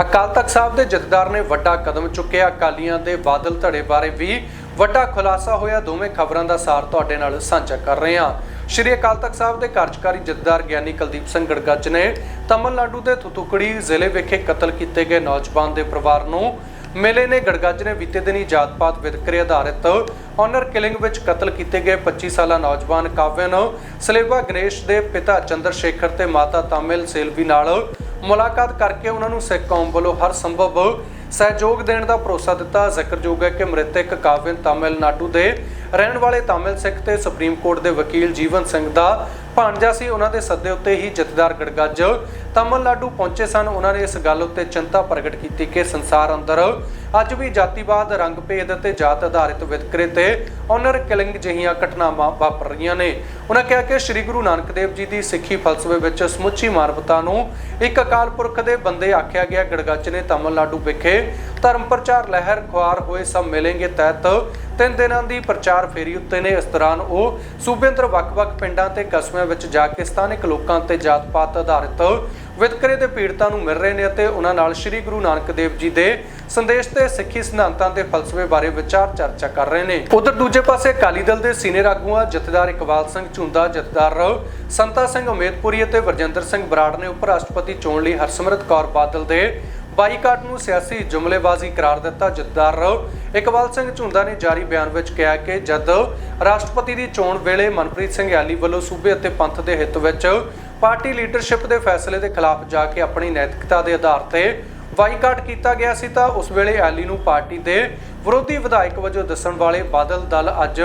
ਅਕਾਲ ਤਖਤ ਸਾਹਿਬ ਦੇ ਜਥੇਦਾਰ ਨੇ ਵੱਡਾ ਕਦਮ ਚੁੱਕਿਆ। ਅਕਾਲੀਆਂ ਦੇ ਬਾਦਲ ਧੜੇ ਬਾਰੇ ਵੀ ਵੱਡਾ ਖੁਲਾਸਾ ਹੋਇਆ। ਦੋਵੇਂ ਖਬਰਾਂ ਦਾ ਸਾਰ ਤੁਹਾਡੇ ਨਾਲ ਸਾਂਝਾ ਕਰ ਰਹੇ ਹਾਂ। ਸ਼੍ਰੀ ਅਕਾਲ ਤਖਤ ਸਾਹਿਬ ਦੇ ਕਾਰਜਕਾਰੀ ਜਥੇਦਾਰ ਗਿਆਨੀ ਕੁਲਦੀਪ ਸਿੰਘ ਗੜਗੱਜ ਨੇ ਤਮਿਲਨਾਡੂ ਦੇ ਥੁਥੁਕੜੀ ਜ਼ਿਲ੍ਹੇ ਵਿਖੇ ਕਤਲ ਕੀਤੇ ਗਏ ਨੌਜਵਾਨ ਦੇ ਪਰਿਵਾਰ ਨੂੰ ਮੇਲੇ ਨੇ। ਗੜਗੱਜ ਨੇ ਬੀਤੇ ਦਿਨੀ ਜਾਤ-ਪਾਤ ਵਿਤਕਰੇ ਆਧਾਰਿਤ ਆਨਰ ਕਿਲਿੰਗ ਵਿੱਚ ਕਤਲ ਕੀਤੇ ਗਏ 25 ਸਾਲਾ ਨੌਜਵਾਨ ਕਾਵਿਨ ਸਲੇਬਾ ਗਣੇਸ਼ ਦੇ ਪਿਤਾ ਚੰਦਰ ਸ਼ੇਖਰ ਤੇ ਮਾਤਾ ਤਾਮਿਲ ਸੇਲਵੀ ਨਾਲ ਮੁਲਾਕਾਤ ਕਰਕੇ ਉਹਨਾਂ ਨੂੰ ਸਿੱਖ ਕੌਮ ਵੱਲੋਂ ਹਰ ਸੰਭਵ ਸਹਿਯੋਗ ਦੇਣ ਦਾ ਭਰੋਸਾ ਦਿੱਤਾ। ਜ਼ਿਕਰਯੋਗ ਹੈ ਕਿ ਮ੍ਰਿਤਕ ਕਾਵਿਨ ਤਾਮਿਲਨਾਡੂ ਦੇ ਰਹਿਣ ਵਾਲੇ ਤਾਮਿਲ ਸਿੱਖ ਤੇ ਸੁਪਰੀਮ ਕੋਰਟ ਦੇ ਵਕੀਲ ਜੀਵਨ ਸਿੰਘ ਦਾ ਭਾਣਜਾ ਸੀ, ਉਹਨਾਂ ਦੇ ਸੱਦੇ ਉੱਤੇ ਹੀ ਜਥੇਦਾਰ ਗੜਗੱਜ ਤਾਮਿਲਨਾਡੂ ਪਹੁੰਚੇ ਸਨ। ਉਹਨਾਂ ਨੇ ਇਸ ਗੱਲ ਉੱਤੇ ਚਿੰਤਾ ਪ੍ਰਗਟ ਕੀਤੀ ਕਿ ਸੰਸਾਰ ਅੰਦਰ ਅੱਜ ਵੀ ਜਾਤੀਵਾਦ ਰੰਗ ਭੇਦ ਅਤੇ ਜਾਤ ਆਧਾਰਿਤ ਵਿਤਕਰੇ ਤੇ ਓਨਰ ਕਿਲਿੰਗ ਜਿਹੀਆਂ ਘਟਨਾਵਾਂ ਵਾਪਰ ਰਹੀਆਂ ਨੇ। ਉਹਨਾਂ ਕਿਹਾ ਕਿ ਸ੍ਰੀ ਗੁਰੂ ਨਾਨਕ ਦੇਵ ਜੀ ਦੀ ਸਿੱਖੀ ਫਲਸਫੇ ਵਿੱਚ ਸਮੁੱਚੀ ਮਾਨਵਤਾ ਨੂੰ ਇੱਕ ਅਕਾਲ ਪੁਰਖ ਦੇ ਬੰਦੇ ਆਖਿਆ ਗਿਆ। ਗੜਗੱਜ ਨੇ ਤਾਮਿਲਨਾਡੂ ਵਿਖੇ ਧਰਮ ਪ੍ਰਚਾਰ ਲਹਿਰ ਖੁਆਰ ਹੋਏ ਸਭ ਮਿਲेंगे ਤਹਿਤ। ਤਿੰਨ ਦਿਨਾਂ ਦੀ ਪ੍ਰਚਾਰ ਫੇਰੀ ਉੱਤੇ ਨੇ ਇਸ ਦੌਰਾਨ ਉਹ ਸੂਬੇ ਅੰਦਰ ਵੱਖ-ਵੱਖ ਪਿੰਡਾਂ ਤੇ ਕਸਬਿਆਂ ਵਿੱਚ ਜਾ ਕੇ ਸਥਾਨਕ ਲੋਕਾਂ ਤੇ ਜਾਤ-ਪਾਤ ਆਧਾਰਿਤ ਵਿਤਕਰੇ ਦੇ ਪੀੜਤਾਂ ਨੂੰ ਮਿਲ ਰਹੇ ਨੇ ਅਤੇ ਉਹਨਾਂ ਨਾਲ ਸ੍ਰੀ ਗੁਰੂ ਨਾਨਕ ਦੇਵ ਜੀ ਦੇ ਸੰਦੇਸ਼ ਤੇ ਸਿੱਖੀ ਸਿਧਾਂਤਾਂ ਤੇ ਫਲਸਫੇ ਬਾਰੇ ਵਿਚਾਰ ਚਰਚਾ ਕਰ ਰਹੇ ਨੇ। ਉਧਰ ਦੂਜੇ ਪਾਸੇ ਅਕਾਲੀ ਦਲ ਦੇ ਸੀਨੀਅਰ ਆਗੂਆਂ ਜਥੇਦਾਰ ਇਕਬਾਲ ਸਿੰਘ ਝੁੰਦਾ, ਜਥੇਦਾਰ ਸੰਤਾ ਸਿੰਘ ਉਮੇਦਪੁਰੀ ਅਤੇ ਵਰਜਿੰਦਰ ਸਿੰਘ ਬਰਾੜ ਨੇ ਉਪ ਰਾਸ਼ਟਰਪਤੀ ਚੋਣ ਲਈ ਹਰਸਿਮਰਤ ਕੌਰ ਬਾਦਲ ਦੇ ਬਾਈਕਾਟ ਨੂੰ ਸਿਆਸੀ ਜੁਮਲੇਬਾਜ਼ੀ ਕਰਾਰ ਦਿੱਤਾ ਜਥੇਦਾਰ ਇਕਬਾਲ ਸਿੰਘ ਝੁੰਦਾ ਨੇ ਜਾਰੀ ਬਿਆਨ ਵਿੱਚ ਕਿਹਾ ਕਿ ਜਦ ਰਾਸ਼ਟਰਪਤੀ ਦੀ ਚੋਣ ਵੇਲੇ ਮਨਪ੍ਰੀਤ ਸਿੰਘ ਯਾਲੀ ਵੱਲੋਂ ਸੂਬੇ ਅਤੇ ਪੰਥ ਦੇ ਹਿੱਤ ਵਿੱਚ ਪਾਰਟੀ ਲੀਡਰਸ਼ਿਪ ਦੇ ਫੈਸਲੇ ਦੇ ਖਿਲਾਫ ਜਾ ਕੇ ਆਪਣੀ ਨੈਤਿਕਤਾ ਦੇ ਆਧਾਰ ਤੇ ਬਾਈਕਾਟ ਕੀਤਾ ਗਿਆ ਸੀ ਤਾਂ ਉਸ ਵੇਲੇ ਐਲੀ ਨੂੰ ਪਾਰਟੀ ਦੇ ਵਿਰੋਧੀ ਵਿਧਾਇਕ ਵਜੋਂ ਦੱਸਣ ਵਾਲੇ ਬਾਦਲ ਦਲ ਅੱਜ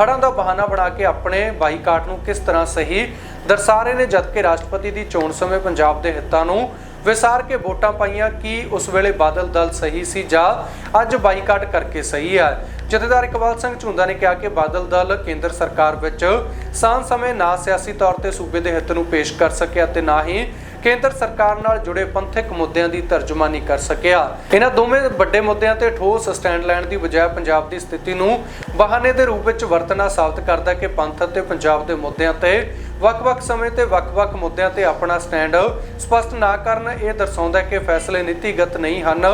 ਹੜ੍ਹਾਂ ਦਾ ਬਹਾਨਾ ਬਣਾ ਕੇ ਆਪਣੇ ਬਾਈਕਾਟ ਨੂੰ ਕਿਸ ਤਰ੍ਹਾਂ ਸਹੀ ਦਰਸਾ ਰਹੇ ਨੇ, ਜਦਕਿ ਰਾਸ਼ਟਰਪਤੀ ਦੀ ਚੋਣ ਸਮੇਂ ਪੰਜਾਬ ਦੇ ਹਿੱਤਾਂ ਨੂੰ ਵਿਸਾਰ ਕੇ ਵੋਟਾਂ ਪਾਈਆਂ, ਕਿ ਉਸ ਵੇਲੇ ਬਾਦਲ ਦਲ ਸਹੀ ਸੀ ਜਾਂ ਅੱਜ ਬਾਈਕਾਟ ਕਰਕੇ ਸਹੀ ਹੈ ਜਥੇਦਾਰ ਇਕਬਾਲ ਸਿੰਘ ਝੁੰਦਾ ਨੇ ਕਿਹਾ ਕਿ ਬਾਦਲ ਦਲ ਕੇਂਦਰ ਸਰਕਾਰ ਵਿੱਚ ਸਾਂਝ ਸਮੇਂ ਨਾ ਸਿਆਸੀ ਤੌਰ ਤੇ ਸੂਬੇ ਦੇ ਹਿੱਤ ਨੂੰ ਪੇਸ਼ ਕਰ ਸਕਿਆ ਤੇ ਨਾ ਹੀ ਕੇਂਦਰ ਸਰਕਾਰ ਨਾਲ ਜੁੜੇ ਪੰਥਕ ਮੁੱਦਿਆਂ ਦੀ ਤਰਜਮਾਨੀ ਕਰ ਸਕਿਆ। ਇਹਨਾਂ ਦੋਵੇਂ ਵੱਡੇ ਮੁੱਦਿਆਂ ਤੇ ਠੋਸ ਸਟੈਂਡ ਲੈਣ ਦੀ ਬਜਾਏ ਪੰਜਾਬ ਦੀ ਸਥਿਤੀ ਨੂੰ ਬਹਾਨੇ ਦੇ ਰੂਪ ਵਿੱਚ ਵਰਤਣਾ ਸਾਬਤ ਕਰਦਾ ਕਿ ਪੰਥ ਅਤੇ ਪੰਜਾਬ ਦੇ ਮੁੱਦਿਆਂ ਤੇ ਵੱਖ-ਵੱਖ ਸਮੇਂ ਤੇ ਵੱਖ-ਵੱਖ ਮੁੱਦਿਆਂ ਤੇ ਆਪਣਾ ਸਟੈਂਡ ਸਪਸ਼ਟ ਨਾ ਕਰਨ, ਇਹ ਦਰਸਾਉਂਦਾ ਕਿ ਫੈਸਲੇ ਨੀਤੀਗਤ ਨਹੀਂ ਹਨ।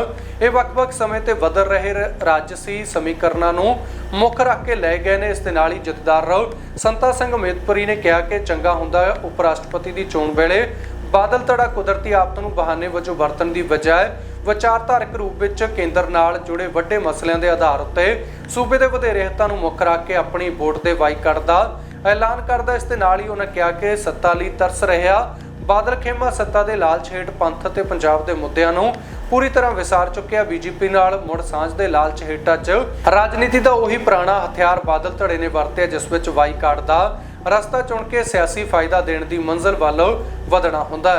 ਇਹ ਵੱਖ-ਵੱਖ ਸਮੇਂ ਤੇ ਬਦਲ ਰਹੇ ਰਾਜਸੀ ਸਮੀਕਰਨਾਂ ਨੂੰ ਮੁੱਖ ਰੱਖ ਕੇ ਲਏ ਗਏ ਨੇ। ਇਸ ਦੇ ਨਾਲ ਹੀ ਜਥੇਦਾਰ ਸੰਤਾ ਸਿੰਘ ਮੇਦਪੁਰੀ ਨੇ ਕਿਹਾ ਕਿ ਚੰਗਾ ਹੁੰਦਾ ਹੈ ਉਪ ਰਾਸ਼ਟਰਪਤੀ ਦੀ ਚੋਣ ਵੇਲੇ ਬਾਦਲ ਧੜਾ ਕੁਦਰਤੀ ਆਫਤ ਨੂੰ ਬਹਾਨੇ ਵਜੋਂ ਵਰਤਣ ਦੀ ਬਜਾਏ ਵਿਚਾਰਧਾਰਕ ਰੂਪ ਵਿੱਚ ਕੇਂਦਰ ਨਾਲ ਜੁੜੇ ਵੱਡੇ ਮਸਲਿਆਂ ਦੇ ਆਧਾਰ ਉੱਤੇ ਸੂਬੇ ਦੇ ਵਧੇਰੇ ਹਿੱਤਾਂ ਨੂੰ ਮੁੱਖ ਰੱਖ ਕੇ ਆਪਣੀ ਵੋਟ ਦੇ ਬਾਈਕਾਟ ਦਾ ਐਲਾਨ ਕਰਦਾ ਇਸ ਦੇ ਨਾਲ ਹੀ ਉਹਨਾਂ ਕਿਹਾ ਕਿ ਸੱਤਾ ਲਈ ਤਰਸ ਰਿਹਾ। ਬਾਦਲ ਖੇਮਾ ਸੱਤਾ ਦੇ ਲਾਲਚ ਹੇਠ ਪੰਥ ਅਤੇ ਪੰਜਾਬ ਦੇ ਮੁੱਦਿਆਂ ਨੂੰ ਪੂਰੀ ਤਰ੍ਹਾਂ ਵਿਸਾਰ ਚੁੱਕਿਆ। ਬੀਜੇਪੀ ਨਾਲ ਮੁੜ ਸਾਂਝ ਦੇ ਲਾਲਚ ਹੇਠਾਂ ਚ ਰਾਜਨੀਤੀ ਦਾ ਉਹੀ ਪੁਰਾਣਾ ਹਥਿਆਰ ਬਾਦਲ ਧੜੇ ਨੇ ਵਰਤਿਆ, ਜਿਸ ਵਿੱਚ ਵਾਈਕਾਟ ਦਾ ਰਸਤਾ ਚੁਣ ਕੇ ਸਿਆਸੀ ਫਾਇਦਾ ਦੇਣ ਦੀ ਮੰਜ਼ਿਲ ਵੱਲ ਵਧਣਾ ਹੁੰਦਾ ਹੈ।